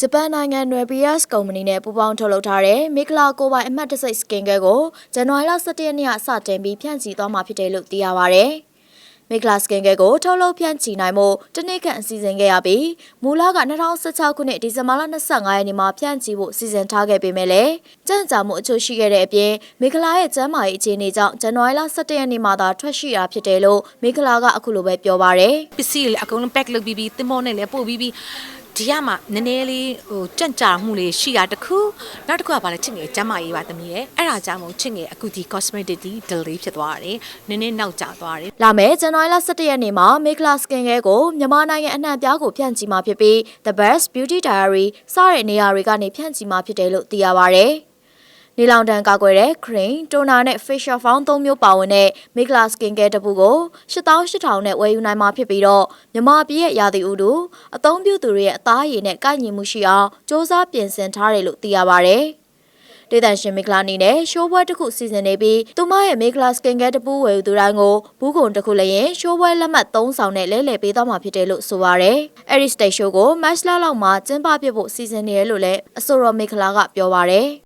ဂျပန်နိုင်ငံနယ် Bias ကုမ္ပဏီနဲ့ပူးပေါင်းထုတ်လုပ်ထားတဲ့မီကလာကိုပိုင်အမှတ်တစိတ်စကင်ကဲကိုဇန်နဝါရီလ17ရက်နေ့ကစတင်ပြီးဖြန့်ချီသွားမှာဖြစ်တယ်လို့သိရပါဗျ။မီကလာစကင်ကဲကိုထုတ်လုပ်ဖြန့်ချီနိုင်မှုတနည်းခန့်အစီအစဉ်ခဲ့ရပြီးမူလက2016ခုနှစ်ဒီဇင်ဘာလ25ရက်နေ့မှာဖြန့်ချီဖို့စီစဉ်ထားခဲ့ပေမဲ့လည်းကြံ့ကြာမှုအချို့ရှိခဲ့တဲ့အပြင်မီကလာရဲ့ကျန်းမာရေးအခြေအနေကြောင့်ဇန်နဝါရီလ17ရက်နေ့မှာသာထွက်ရှိတာဖြစ်တယ်လို့မီကလာကအခုလိုပဲပြောပါဗျ။ပစ္စည်းတွေလည်းအကုန်လုံး pack လုပ်ပြီးပြီးတင်မောနဲ့လည်းပို့ပြီးပြီး ဒီကမှနည်းနည်းလေးဟိုကြန့်ကြာမှုလေးရှိတာတခုနောက်တစ်ခုကဘာလဲချစ်ငယ်ကျမ်းမာရေးပါသမီးရဲ့အဲ့ဒါကြောင့်မို့ချစ်ငယ်အခုဒီ cosmetic ဒီ delay ဖြစ်သွားတယ်နည်းနည်းနောက်ကျသွားတယ်လာမယ့်ဇန်နဝါရီလ17ရက်နေ့မှာ Make Class Skin Care ကိုမြန်မာနိုင်ငံအနှံ့အပြားကိုဖြန့်ချီမှာဖြစ်ပြီး The Best Beauty Diary စတဲ့နေရာတွေကနေဖြန့်ချီမှာဖြစ်တယ်လို့သိရပါဗျ။ နေလောင်တန်ကာကွယ်တဲ့ cream, toner နဲ့ facial foam သုံးမျိုးပါဝင်တဲ့ Make Class Skin Care တစ်ပုကို8800နဲ့ဝယ်ယူနိုင်မှာဖြစ်ပြီးတော့မြန်မာပြည်ရဲ့ရာသီဥတုအသုံးပြုသူတွေရဲ့အသားအရည်နဲ့ကိုက်ညီမှုရှိအောင်စ조사ပြင်ဆင်ထားတယ်လို့သိရပါဗျ။ဒေသရှင်မီကလာနီနဲ့ရှိုးပွဲတစ်ခုစီစဉ်နေပြီးသူမရဲ့မီကလာစကင်ကဲတပူးဝယ်ယူသူတိုင်းကိုဘူးကုံတစ်ခုလည်းရင်ရှိုးပွဲလက်မှတ်3ဆောင်နဲ့လဲလှယ်ပေးသွားမှာဖြစ်တယ်လို့ဆိုပါရယ်။အဲဒီစတိတ်ရှိုးကိုမတ်လလောက်မှာကျင်းပပြဖို့စီစဉ်နေရလို့လည်းအဆိုတော်မီကလာကပြောပါရယ်။